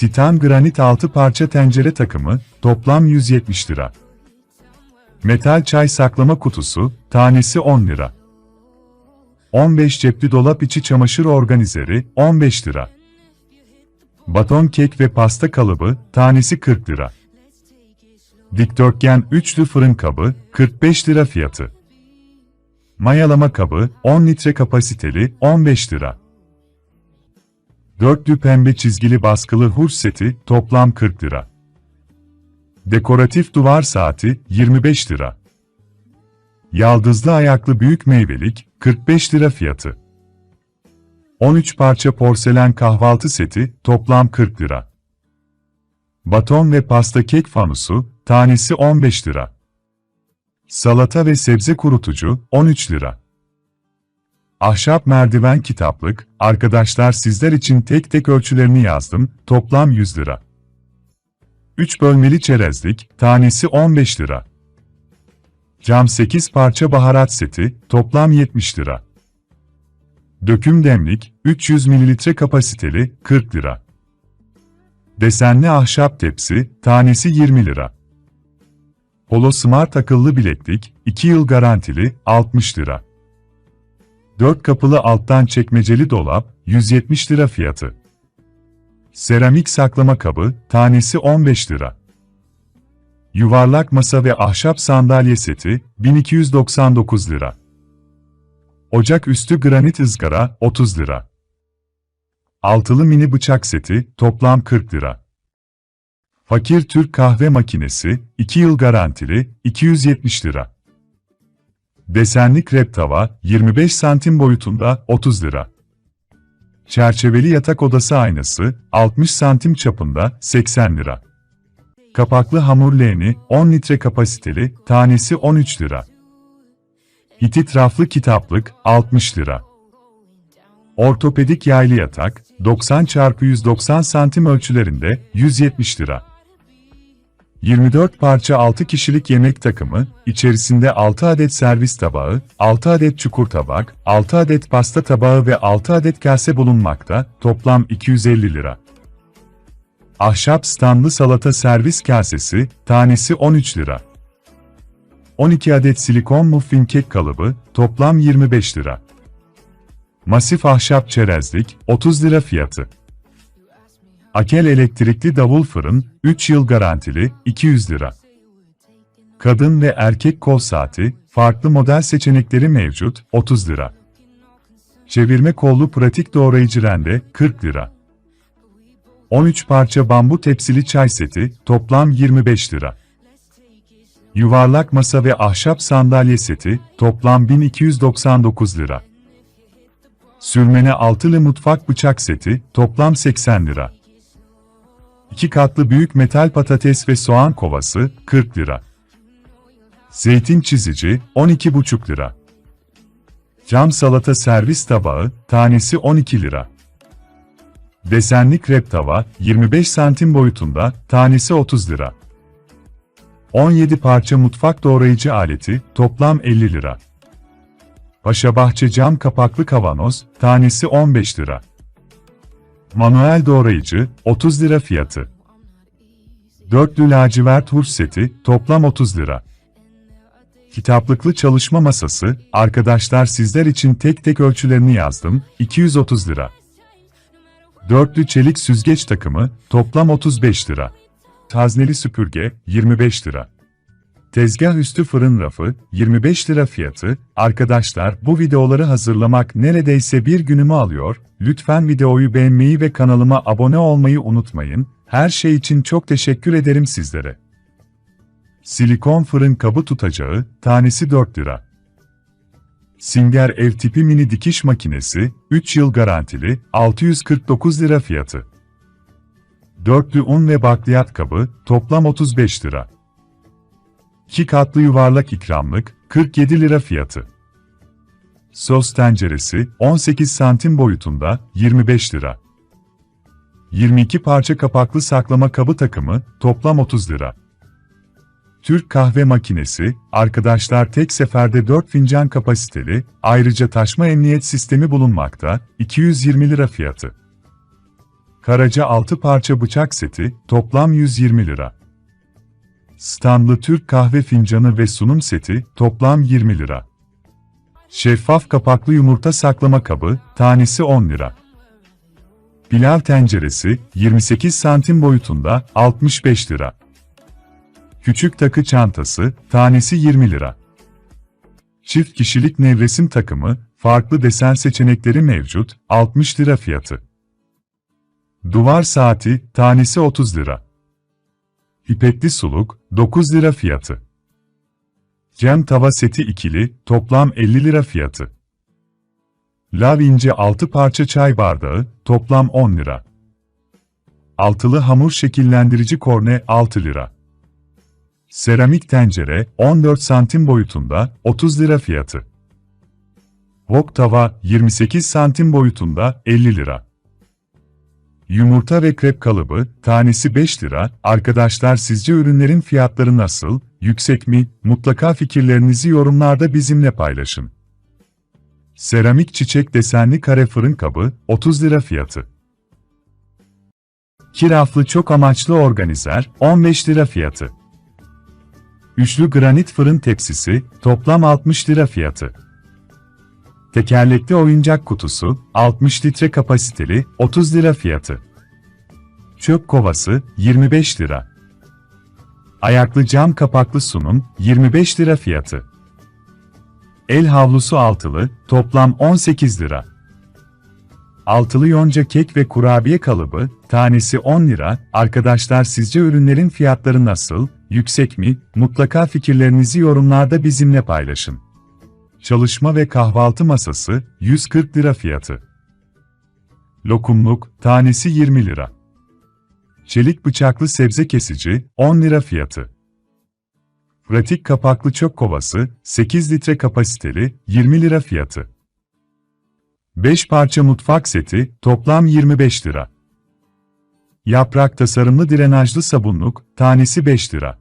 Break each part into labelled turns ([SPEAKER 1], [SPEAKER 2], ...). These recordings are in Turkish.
[SPEAKER 1] Titan granit 6 parça tencere takımı, toplam 170 lira. Metal çay saklama kutusu, tanesi 10 lira. 15 cepli dolap içi çamaşır organizeri, 15 lira. Baton kek ve pasta kalıbı, tanesi 40 lira. Dikdörtgen üçlü fırın kabı, 45 lira fiyatı. Mayalama kabı, 10 litre kapasiteli, 15 lira. Dörtlü pembe çizgili baskılı hurç seti, toplam 40 lira. Dekoratif duvar saati, 25 lira. Yaldızlı ayaklı büyük meyvelik, 45 lira fiyatı. 13 parça porselen kahvaltı seti, toplam 40 lira. Baton ve pasta kek fanusu, tanesi 15 lira. Salata ve sebze kurutucu, 13 lira. Ahşap merdiven kitaplık, arkadaşlar sizler için tek tek ölçülerini yazdım, toplam 100 lira. 3 bölmeli çerezlik, tanesi 15 lira. Cam 8 parça baharat seti, toplam 70 lira. Döküm demlik, 300 ml kapasiteli, 40 lira. Desenli ahşap tepsi, tanesi 20 lira. Polo Smart akıllı bileklik, 2 yıl garantili, 60 lira. 4 kapılı alttan çekmeceli dolap, 170 lira fiyatı. Seramik saklama kabı, tanesi 15 lira. Yuvarlak masa ve ahşap sandalye seti, 1299 lira. Ocak üstü granit ızgara, 30 lira. Altılı mini bıçak seti, toplam 40 lira. Fakir Türk kahve makinesi, 2 yıl garantili, 270 lira. Desenli krep tava, 25 santim boyutunda, 30 lira. Çerçeveli yatak odası aynası, 60 santim çapında, 80 lira. Kapaklı hamur leğeni, 10 litre kapasiteli, tanesi 13 lira. Hitit raflı kitaplık, 60 lira. Ortopedik yaylı yatak, 90 x 190 santim ölçülerinde, 170 lira. 24 parça 6 kişilik yemek takımı, içerisinde 6 adet servis tabağı, 6 adet çukur tabak, 6 adet pasta tabağı ve 6 adet kase bulunmakta, toplam 250 lira. Ahşap standlı salata servis kasesi, tanesi 13 lira. 12 adet silikon muffin kek kalıbı, toplam 25 lira. Masif ahşap çerezlik, 30 lira fiyatı. Akel elektrikli davul fırın, 3 yıl garantili, 200 lira. Kadın ve erkek kol saati, farklı model seçenekleri mevcut, 30 lira. Çevirme kollu pratik doğrayıcı rende, 40 lira. 13 parça bambu tepsili çay seti, toplam 25 lira. Yuvarlak masa ve ahşap sandalye seti, toplam 1299 lira. Sürmene altılı mutfak bıçak seti, toplam 80 lira. 2 katlı büyük metal patates ve soğan kovası, 40 lira. Zeytin çizici, 12,5 lira. Cam salata servis tabağı, tanesi 12 lira. Desenli krep tava, 25 santim boyutunda, tanesi 30 lira. 17 parça mutfak doğrayıcı aleti, toplam 50 lira. Paşabahçe cam kapaklı kavanoz, tanesi 15 lira. Manuel doğrayıcı, 30 lira fiyatı. Dörtlü lacivert hurç seti, toplam 30 lira. Kitaplıklı çalışma masası, arkadaşlar sizler için tek tek ölçülerini yazdım, 230 lira. Dörtlü çelik süzgeç takımı, toplam 35 lira. Hazneli süpürge, 25 lira. Tezgah üstü fırın rafı, 25 lira fiyatı. Arkadaşlar bu videoları hazırlamak neredeyse bir günümü alıyor. Lütfen videoyu beğenmeyi ve kanalıma abone olmayı unutmayın. Her şey için çok teşekkür ederim sizlere. Silikon fırın kabı tutacağı, tanesi 4 lira. Singer ev tipi mini dikiş makinesi, 3 yıl garantili, 649 lira fiyatı. Dörtlü un ve bakliyat kabı, toplam 35 lira. 2 katlı yuvarlak ikramlık, 47 lira fiyatı. Sos tenceresi, 18 santim boyutunda, 25 lira. 22 parça kapaklı saklama kabı takımı, toplam 30 lira. Türk kahve makinesi, arkadaşlar tek seferde 4 fincan kapasiteli, ayrıca taşma emniyet sistemi bulunmakta, 220 lira fiyatı. Karaca 6 parça bıçak seti, toplam 120 lira. Standlı Türk kahve fincanı ve sunum seti, toplam 20 lira. Şeffaf kapaklı yumurta saklama kabı, tanesi 10 lira. Pilav tenceresi, 28 santim boyutunda, 65 lira. Küçük takı çantası, tanesi 20 lira. Çift kişilik nevresim takımı, farklı desen seçenekleri mevcut, 60 lira fiyatı. Duvar saati, tanesi 30 lira. İpekli suluk, 9 lira fiyatı. Cam tava seti ikili, toplam 50 lira fiyatı. Lav ince 6 parça çay bardağı, toplam 10 lira. Altılı hamur şekillendirici korne 6 lira. Seramik tencere 14 santim boyutunda 30 lira fiyatı. Wok tava 28 santim boyutunda 50 lira. Yumurta ve krep kalıbı tanesi 5 lira. Arkadaşlar sizce ürünlerin fiyatları nasıl? Yüksek mi? Mutlaka fikirlerinizi yorumlarda bizimle paylaşın. Seramik çiçek desenli kare fırın kabı 30 lira fiyatı. Kiraflı çok amaçlı organizer 15 lira fiyatı. Üçlü granit fırın tepsisi, toplam 60 lira fiyatı. Tekerlekli oyuncak kutusu, 60 litre kapasiteli, 30 lira fiyatı. Çöp kovası, 25 lira. Ayaklı cam kapaklı sunum, 25 lira fiyatı. El havlusu altılı, toplam 18 lira. Altılı yonca kek ve kurabiye kalıbı, tanesi 10 lira. Arkadaşlar sizce ürünlerin fiyatları nasıl? Yüksek mi? Mutlaka fikirlerinizi yorumlarda bizimle paylaşın. Çalışma ve kahvaltı masası, 140 lira fiyatı. Lokumluk, tanesi 20 lira. Çelik bıçaklı sebze kesici, 10 lira fiyatı. Pratik kapaklı çöp kovası, 8 litre kapasiteli, 20 lira fiyatı. 5 parça mutfak seti, toplam 25 lira. Yaprak tasarımlı drenajlı sabunluk, tanesi 5 lira.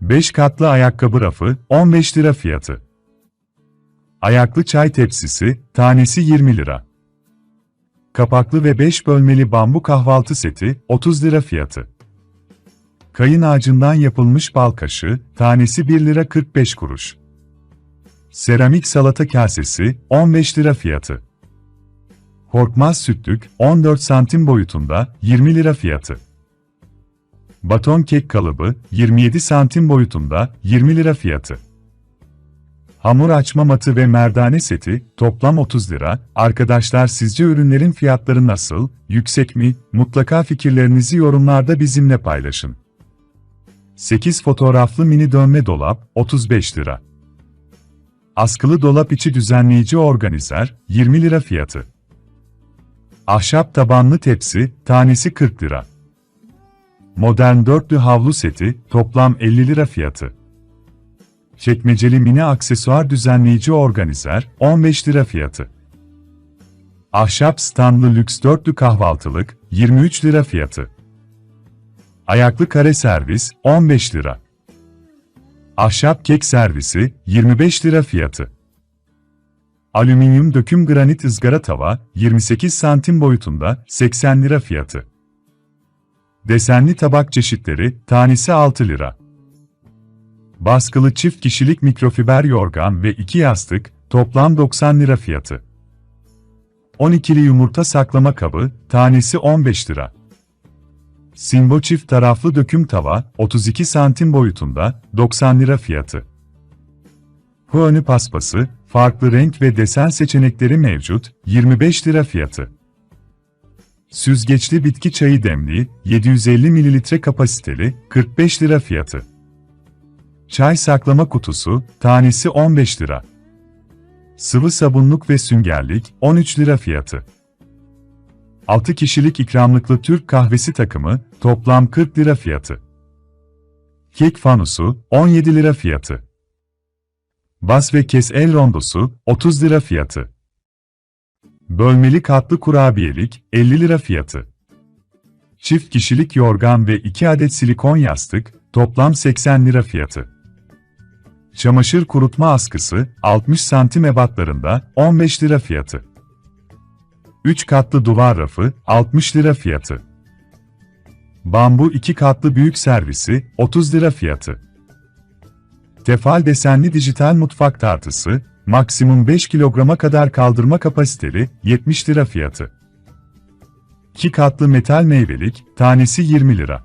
[SPEAKER 1] 5 katlı ayakkabı rafı, 15 lira fiyatı. Ayaklı çay tepsisi, tanesi 20 lira. Kapaklı ve 5 bölmeli bambu kahvaltı seti, 30 lira fiyatı. Kayın ağacından yapılmış bal kaşığı, tanesi 1 lira 45 kuruş. Seramik salata kasesi, 15 lira fiyatı. Korkmaz sütlük, 14 santim boyutunda, 20 lira fiyatı. Baton kek kalıbı, 27 santim boyutunda, 20 lira fiyatı. Hamur açma matı ve merdane seti, toplam 30 lira. Arkadaşlar sizce ürünlerin fiyatları nasıl, yüksek mi? Mutlaka fikirlerinizi yorumlarda bizimle paylaşın. 8 fotoğraflı mini dönme dolap, 35 lira. Askılı dolap içi düzenleyici organizer, 20 lira fiyatı. Ahşap tabanlı tepsi, tanesi 40 lira. Modern dörtlü havlu seti, toplam 50 lira fiyatı. Çekmeceli mini aksesuar düzenleyici organizer, 15 lira fiyatı. Ahşap standlı lüks dörtlü kahvaltılık, 23 lira fiyatı. Ayaklı kare servis, 15 lira. Ahşap kek servisi, 25 lira fiyatı. Alüminyum döküm granit ızgara tava, 28 santim boyutunda, 80 lira fiyatı. Desenli tabak çeşitleri, tanesi 6 lira. Baskılı çift kişilik mikrofiber yorgan ve 2 yastık, toplam 90 lira fiyatı. 12'li yumurta saklama kabı, tanesi 15 lira. Simbo çift taraflı döküm tava, 32 santim boyutunda, 90 lira fiyatı. Huönü paspası, farklı renk ve desen seçenekleri mevcut, 25 lira fiyatı. Süzgeçli bitki çayı demliği, 750 ml kapasiteli, 45 lira fiyatı. Çay saklama kutusu, tanesi 15 lira. Sıvı sabunluk ve süngerlik, 13 lira fiyatı. 6 kişilik ikramlıklı Türk kahvesi takımı, toplam 40 lira fiyatı. Kek fanusu, 17 lira fiyatı. Bas ve kes el rondosu, 30 lira fiyatı. Bölmeli katlı kurabiyelik, 50 lira fiyatı. Çift kişilik yorgan ve 2 adet silikon yastık, toplam 80 lira fiyatı. Çamaşır kurutma askısı, 60 santim ebatlarında, 15 lira fiyatı. 3 katlı duvar rafı, 60 lira fiyatı. Bambu 2 katlı büyük servisi, 30 lira fiyatı. Tefal desenli dijital mutfak tartısı, maksimum 5 kilograma kadar kaldırma kapasiteli, 70 lira fiyatı. 2 katlı metal meyvelik, tanesi 20 lira.